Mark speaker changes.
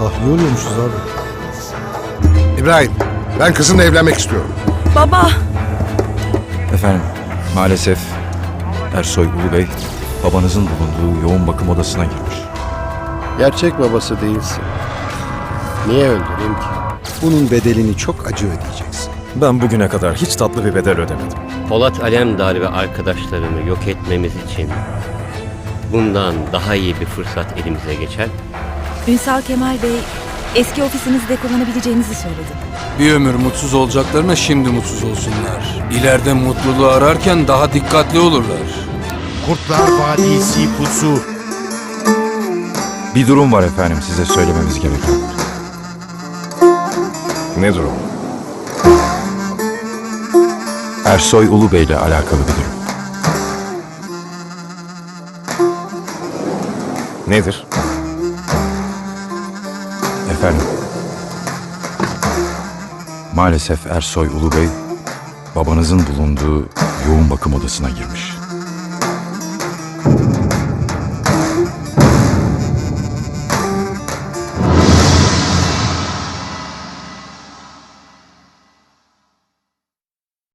Speaker 1: Tahliye oluyormuşuz abi.
Speaker 2: İbrahim, ben kızınla evlenmek istiyorum.
Speaker 3: Baba!
Speaker 4: Efendim, maalesef Ersoy Ulu Bey babanızın bulunduğu yoğun bakım odasına girmiş.
Speaker 5: Gerçek babası değilsin. Niye öldüreyim ki?
Speaker 1: Bunun bedelini çok acı ödeyeceksin.
Speaker 4: Ben bugüne kadar hiç tatlı bir bedel ödemedim.
Speaker 6: Polat Alemdar ve arkadaşlarını yok etmemiz için bundan daha iyi bir fırsat elimize geçer.
Speaker 3: Ünsal Kemal Bey eski ofisinizde kullanabileceğinizi söyledi.
Speaker 7: Bir ömür mutsuz olacaklarına şimdi mutsuz olsunlar. İleride mutluluğu ararken daha dikkatli olurlar.
Speaker 8: Kurtlar Vadisi Pusu
Speaker 4: Bir durum var efendim size söylememiz gereken.
Speaker 2: Ne durum?
Speaker 4: Ersoy Ulu Bey ile alakalı bir durum.
Speaker 2: Nedir?
Speaker 4: Efendim, maalesef Ersoy Ulu Bey babanızın bulunduğu yoğun bakım odasına girmiş.